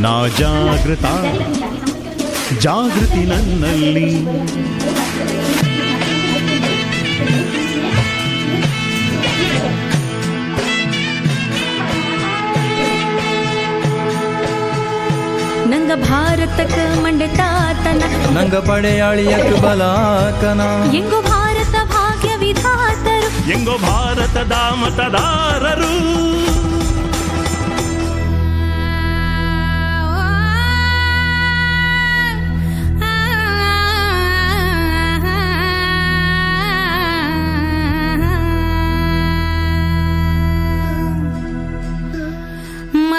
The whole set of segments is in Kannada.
ನಾ ಜಾಗೃತ. ಜಾಗೃತಿ ನನ್ನಲ್ಲಿ. ನಂಗ ಭಾರತಕ್ಕ ಮಂಡೆ ತಾತನ ನಂಗ ಪಡೆಯಾಳಿಯ ಬಲಾಕನ. ಎಂಗು ಭಾರತ ಭಾಗ್ಯ ವಿಧಾತರು ಎಂಗೋ ಭಾರತದ ಮತದಾರರು.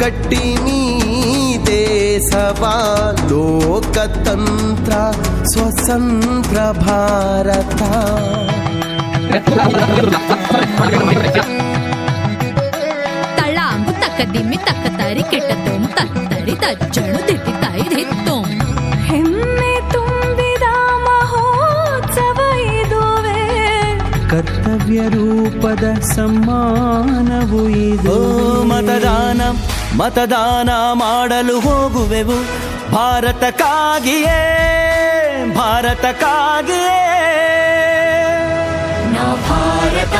ಕಟ್ಟಿನಿ ದೇಶವಾ ಲೋಕತಂತ್ರ ಸ್ವತಂತ್ರ ಭಾರತ ತಳಾಂಬು ತಕ್ಕ ದಿಮ್ಮಿ ತಕ್ಕ ತರಿ ಕೆಟ್ಟತೋಂ ತತ್ತರಿ ತಜ್ಜಣು ದಿಟ್ಟಿ ತಾಯಿ ದಿತ್ತೋಂ ಹೆಮ್ಮೆ ತುಂಬಿದ ಮಹೋತ್ಸವ ಇದುವೆ ಕರ್ತವ್ಯ ರೂಪದ ಸಮ್ಮಾನವು ಇದು ಮತದಾನ ಮತದಾನ ಮಾಡಲು ಹೋಗುವೆವು. ಭಾರತಕ್ಕಾಗಿಯೇ ಭಾರತಕ್ಕಾಗಿಯೇ. ನಾ ಭಾರತ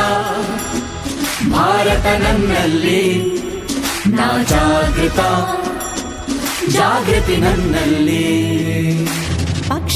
ಭಾರತ ನನ್ನಲ್ಲಿ. ನಾ ಜಾಗೃತ ಜಾಗೃತಿ ನನ್ನಲ್ಲಿ.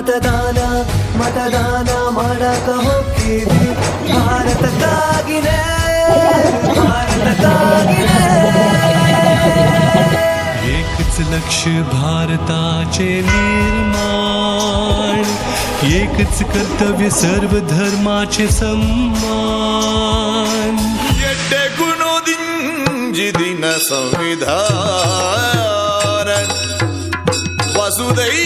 ಮತದಾನ ಮತದಾನ ಮಾಡಕ ಹೋಗ್ತೀವಿ ಭಾರತಕ್ಕಾಗಿನೇ ಭಾರತಕ್ಕಾಗಿನೇ एकच लक्ष भारताचे निर्माण एकच कर्तव्य सर्व धर्माचे सम्मान ಎಡ್ಡೆಗುಣೋದಿಂಜಿದಿನ ಸಂವಿಧಾನ ವಸುದೈ